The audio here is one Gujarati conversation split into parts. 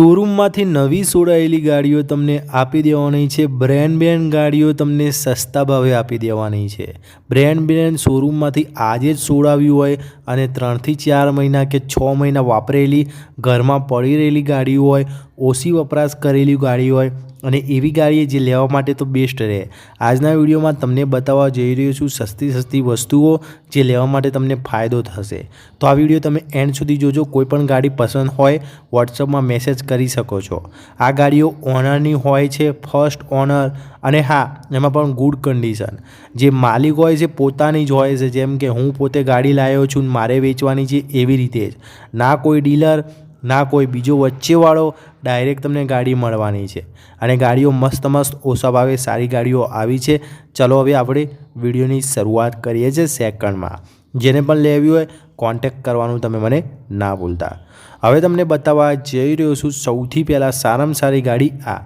શોરૂમમાંથી નવી સોડાયેલી ગાડીઓ તમને આપી દેવાની છે. બ્રેન્ડ બ્રેન્ડ ગાડીઓ તમને સસ્તા ભાવે આપી દેવાની છે. બ્રેન્ડ બ્રેન્ડ શોરૂમમાંથી આજે જ સોડાવ્યું હોય અને ત્રણથી ચાર મહિના કે છ મહિના વાપરેલી, ઘરમાં પડી રહેલી ગાડી હોય, ઓછી વપરાશ કરેલી ગાડી હોય અને એવી ગાડી જે લેવા માટે તો બેસ્ટ રહે. આજના વિડીયોમાં તમને બતાવવા જઈ રહ્યો છું સસ્તી સસ્તી વસ્તુઓ જે લેવા માટે તમને ફાયદો થશે. તો આ વીડિયો તમે એન્ડ સુધી જોજો. કોઈ પણ ગાડી પસંદ હોય, વોટ્સઅપમાં મેસેજ કરી શકો છો. આ ગાડીઓ ઓનરની હોય છે, ફર્સ્ટ ઓનર અને હા, એમાં પણ ગુડ કન્ડિશન જે માલિક હોય છે, પોતાની જ હોય છે. જેમ કે હું પોતે ગાડી લાવ્યો છું મારે વેચવાની છે એવી રીતે જ. ના કોઈ ડીલર, ના કોઈ બીજો વચ્ચેવાળો ડાયરેક્ટ તમને ગાડી મળવાની છે. અને ગાડીઓ મસ્ત મસ્ત ઓછા ભાવે સારી ગાડીઓ આવી છે. ચલો હવે આપણે વિડીયોની શરૂઆત કરીએ છીએ સેકન્ડમાં. જેને પણ લેવી હોય કોન્ટેક્ટ કરવાનું તમે મને ના ભૂલતા. હવે તમને બતાવવા જઈ રહ્યો છું સૌથી પહેલાં સારામાં સારી ગાડી આ.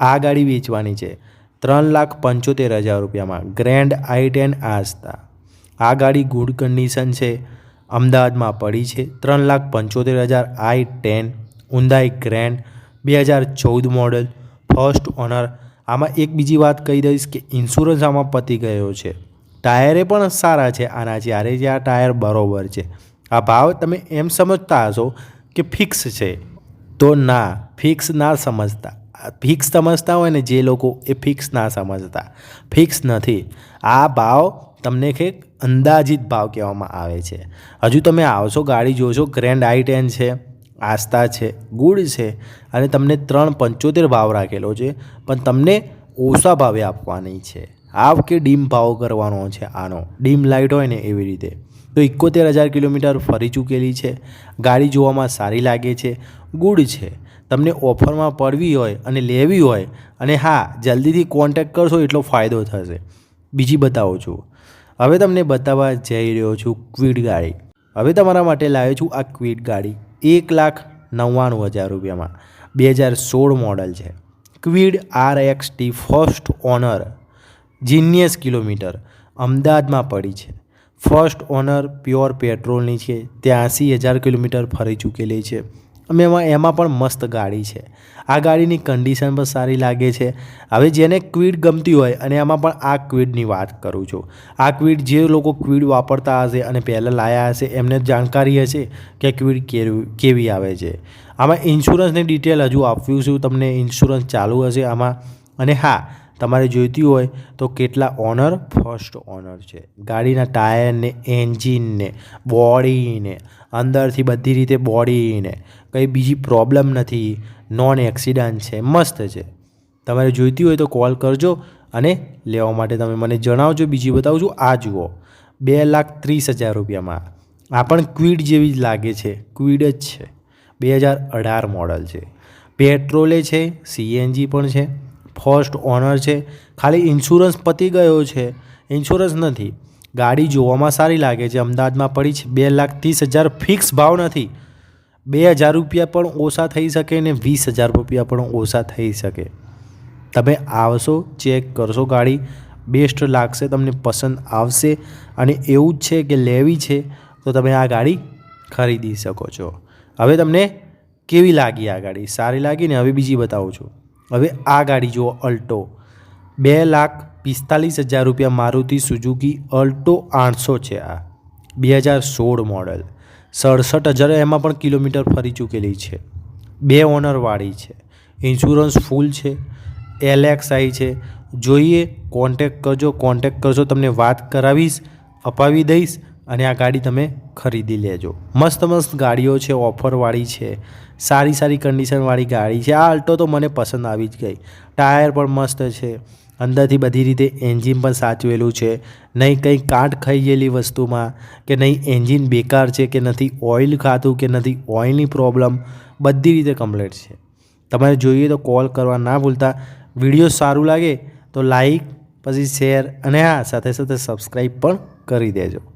આ ગાડી વેચવાની છે. ત્રણ લાખ પંચોતેર હજાર રૂપિયામાં. ગ્રેન્ડ આઈ ટેન આસ્તા આ ગાડી ગુડ કન્ડિશન છે. અમદાવાદમાં પડી છે. ત્રણ લાખ પંચોતેર હજાર આઈ ટેન ઉંદાઈ ગ્રેન્ડ બે હજાર ચૌદ મોડલ ફર્સ્ટ ઓનર આમાં એક બીજી વાત કહી દઈશ કે ઇન્સ્યોરન્સ આમાં પતી ગયો છે. ટાયરે પણ સારા છે. આના જ્યારે જે આ ટાયર બરાબર છે. આ ભાવ તમે એમ સમજતા હશો કે ફિક્સ છે. તો ના ફિક્સ ના સમજતા. ફિક્સ સમજતા હોય ને જે લોકો એ ફિક્સ ના સમજતા. ફિક્સ નથી. આ ભાવ તમને કંઈક અંદાજિત ભાવ કહેવામાં આવે છે. હજુ તમે આવશો, ગાડી જોશો ગ્રેન્ડ આઈ ટેન છે આસ્તા છે, ગુડ છે અને તમને ત્રણ પંચોતેર ભાવ રાખેલો છે, પણ તમને ઓછા ભાવે આપવાની છે. આવ કે ડીમ ભાવ કરવાનો છે આનો. ડીમ લાઇટ હોય ને એવી રીતે. તો એકોતેર હજાર કિલોમીટર ફરી ચૂકેલી છે, ગાડી જોવામાં સારી લાગે છે, ગુડ છે. તમને ઓફરમાં પડવી હોય અને લેવી હોય અને હા, જલ્દીથી કોન્ટેક્ટ કરશો એટલો ફાયદો થશે. બીજી બતાવું છું. હવે તમને બતાવવા જઈ રહ્યો છું ક્વિડ ગાડી. હવે તમારા માટે લાવ્યો છું આ ક્વિડ ગાડી. એક લાખ નવ્વાણું હજાર રૂપિયામાં. બે હજાર સોળ મોડલ છે. Kwid R X T first owner genius kilometre. અમદાવાદમાં પડી છે. ફર્સ્ટ ઓનર પ્યોર પેટ્રોલની છે. ત્યાંસી હજાર કિલોમીટર ફરી ચૂકેલી છે. અમે એમાં પણ મસ્ત ગાડી છે. આ ગાડીની કન્ડિશન પણ સારી લાગે છે. હવે જેને ક્વિડ ગમતી હોય, અને એમાં પણ આ ક્વિડની વાત કરું છું. આ ક્વિડ જે લોકો ક્વિડ વાપરતા હશે અને પહેલાં લાયા હશે, એમને જાણકારી હશે કે ક્વિડ કેવી કેવી આવે છે. આમાં ઇન્સ્યોરન્સની ડિટેલ હજુ આપ્યું છું, તમને ઇન્સ્યોરન્સ ચાલુ હશે આમાં. અને હા તમારે જોઈતી હોય તો કેટલા ઓનર? ફર્સ્ટ ઓનર છે. ગાડીના ટાયરને, એન્જિનને, બોડીને, અંદરથી બધી રીતે બોડીને. કંઈ બીજી પ્રોબ્લેમ નથી. નોન એક્સિડન્ટ છે. મસ્ત છે. તમારે જોઈતી હોય તો કોલ કરજો અને લેવા માટે તમે મને જણાવજો, બીજી બતાવું છું આ જુઓ. બે લાખ ત્રીસ હજાર રૂપિયામાં. આ પણ ક્વિડ જેવી જ લાગે છે. ક્વિડ જ છે. બે હજાર અઢાર મોડલ છે. પેટ્રોલે છે. સીએનજી પણ છે. ફર્સ્ટ ઓનર છે. ખાલી ઇન્સ્યોરન્સ પતી ગયો છે. ઇન્સ્યોરન્સ નથી. ગાડી જોવામાં સારી લાગે છે. અમદાવાદમાં પડી છે. બે લાખ ત્રીસ હજાર ફિક્સ ભાવ નથી. બે હજાર રૂપિયા પણ ઓછા થઈ શકે ને વીસ હજાર રૂપિયા પણ ઓછા થઈ શકે. તમે આવશો ચેક કરશો ગાડી. બેસ્ટ લાગશે, તમને પસંદ આવશે. અને એવું જ છે કે લેવી છે, તો તમે આ ગાડી ખરીદી શકો છો. હવે તમને કેવી લાગી આ ગાડી? સારી લાગી ને? હવે બીજી બતાવું છું. હવે આ ગાડી જુઓ અલ્ટો. બે લાખ પિસ્તાલીસ હજાર રૂપિયા મારુતિ સુઝુકી અલ્ટો આઠસો છે આ. બે હજાર સોળ મોડલ. સડસઠ હજાર એમાં પણ કિલોમીટર ફરી ચૂકેલી છે. બે ઓનરવાળી છે. ઇન્સ્યોરન્સ ફૂલ છે. એલએક્સઆઈ છે. જોઈએ, કોન્ટેક કરજો કોન્ટેક કરજો, તમને વાત કરાવીશ, અપાવી દઈશ અને આ ગાડી તમે ખરીદી લેજો. મસ્ત મસ્ત ગાડીઓ છે, ઓફરવાળી છે, સારી સારી કન્ડિશનવાળી ગાડી છે. આ અલ્ટો તો મને પસંદ આવી જ ગઈ. ટાયર પણ મસ્ત છે. અંદરથી બધી રીતે એન્જિન પણ સાચવેલું છે. નહીં કંઈ કાંટ ખાઈ ગયેલી વસ્તુમાં કે નહીં એન્જિન બેકાર છે કે નથી ઓઇલ ખાતું કે નથી ઓઇલની પ્રોબ્લેમ બધી રીતે કમ્પ્લેટ છે. તમારે જોઈએ તો કોલ કરવા ના ભૂલતા. વીડિયો સારું લાગે તો લાઈક પછી શેર અને હા, સાથે સાથે સબસ્ક્રાઈબ પણ કરી દેજો.